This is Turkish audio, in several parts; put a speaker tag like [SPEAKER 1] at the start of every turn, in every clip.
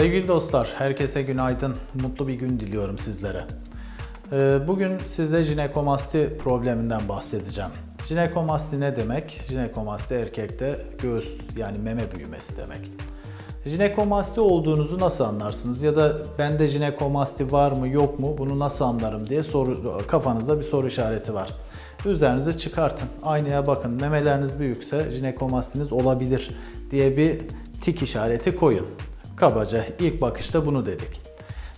[SPEAKER 1] Sevgili dostlar, herkese günaydın, mutlu bir gün diliyorum sizlere. Ee, Bugün size jinekomasti probleminden bahsedeceğim. Jinekomasti ne demek? Jinekomasti erkekte göğüs yani meme büyümesi demek. Jinekomasti olduğunuzu nasıl anlarsınız ya da bende jinekomasti var mı yok mu bunu nasıl anlarım diye soru kafanızda bir soru işareti var. Üzerinize çıkartın. Aynaya bakın. Memeleriniz büyükse jinekomastiniz olabilir diye bir tik işareti koyun. Kabaca ilk bakışta bunu dedik.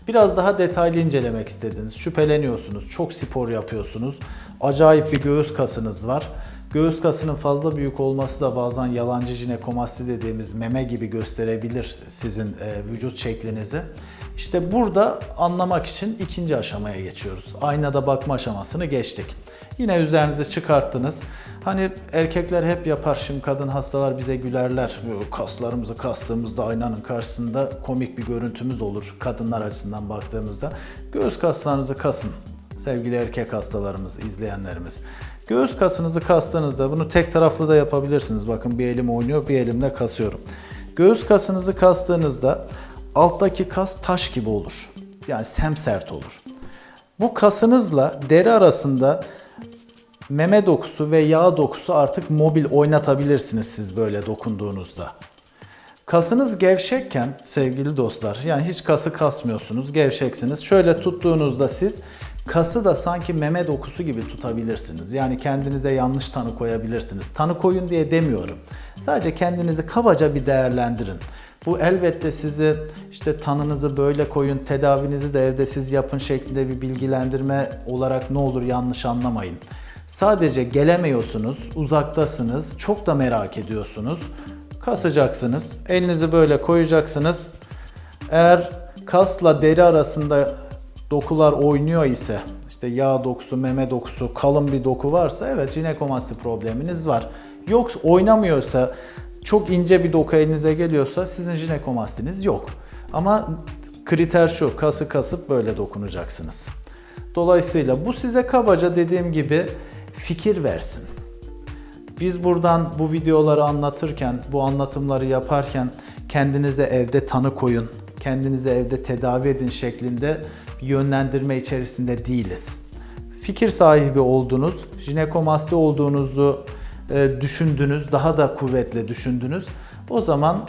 [SPEAKER 1] Biraz daha detaylı incelemek istediniz. Şüpheleniyorsunuz. Çok spor yapıyorsunuz. Acayip bir göğüs kasınız var. Göğüs kasının fazla büyük olması da bazen yalancı jinekomasti dediğimiz meme gibi gösterebilir sizin e, vücut şeklinizi. İşte burada anlamak için ikinci aşamaya geçiyoruz. Aynada bakma aşamasını geçtik. Yine üzerinizi çıkarttınız. Hani erkekler hep yapar. Şimdi kadın hastalar bize gülerler. Kaslarımızı kastığımızda aynanın karşısında komik bir görüntümüz olur. Kadınlar açısından baktığımızda. Göğüs kaslarınızı kasın. Sevgili erkek hastalarımız, izleyenlerimiz. Göğüs kasınızı kastığınızda bunu tek taraflı da yapabilirsiniz. Bakın bir elim oynuyor, bir elimle kasıyorum. Göğüs kasınızı kastığınızda alttaki kas taş gibi olur. Yani semsert olur. Bu kasınızla deri arasında meme dokusu ve yağ dokusu artık mobil oynatabilirsiniz siz böyle dokunduğunuzda. Kasınız gevşekken sevgili dostlar yani hiç kası kasmıyorsunuz gevşeksiniz. Şöyle tuttuğunuzda siz kası da sanki meme dokusu gibi tutabilirsiniz. Yani kendinize yanlış tanı koyabilirsiniz. Tanı koyun diye demiyorum. Sadece kendinizi kabaca bir değerlendirin. Bu elbette sizi işte tanınızı böyle koyun, tedavinizi de evde siz yapın şeklinde bir bilgilendirme olarak ne olur yanlış anlamayın. Sadece gelemiyorsunuz, uzaktasınız, çok da merak ediyorsunuz. Kasacaksınız, elinizi böyle koyacaksınız. Eğer kasla deri arasında dokular oynuyor ise, işte yağ dokusu, meme dokusu, kalın bir doku varsa evet jinekomasti probleminiz var. Yok oynamıyorsa, çok ince bir doku elinize geliyorsa sizin jinekomastiniz yok. Ama kriter şu, kası kasıp böyle dokunacaksınız. Dolayısıyla bu size kabaca dediğim gibi fikir versin. Biz buradan bu videoları anlatırken, bu anlatımları yaparken kendinize evde tanı koyun, kendinize evde tedavi edin şeklinde yönlendirme içerisinde değiliz. Fikir sahibi oldunuz, jinekomasti olduğunuzu e, düşündünüz, daha da kuvvetle düşündünüz. O zaman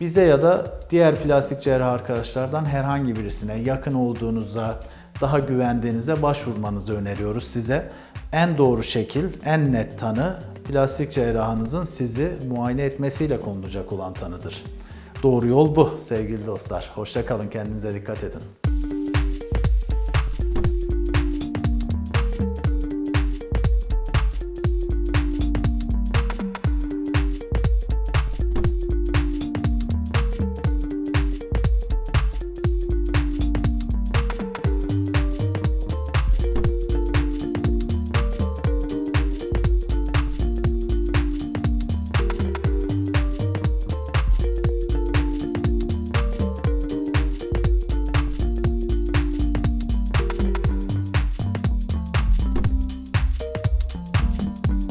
[SPEAKER 1] bize ya da diğer plastik cerrah arkadaşlardan herhangi birisine yakın olduğunuza, daha güvendiğinize başvurmanızı öneriyoruz size. En doğru şekil, en net tanı plastik cerrahınızın sizi muayene etmesiyle konulacak olan tanıdır. Doğru yol bu sevgili dostlar. Hoşça kalın, kendinize dikkat edin.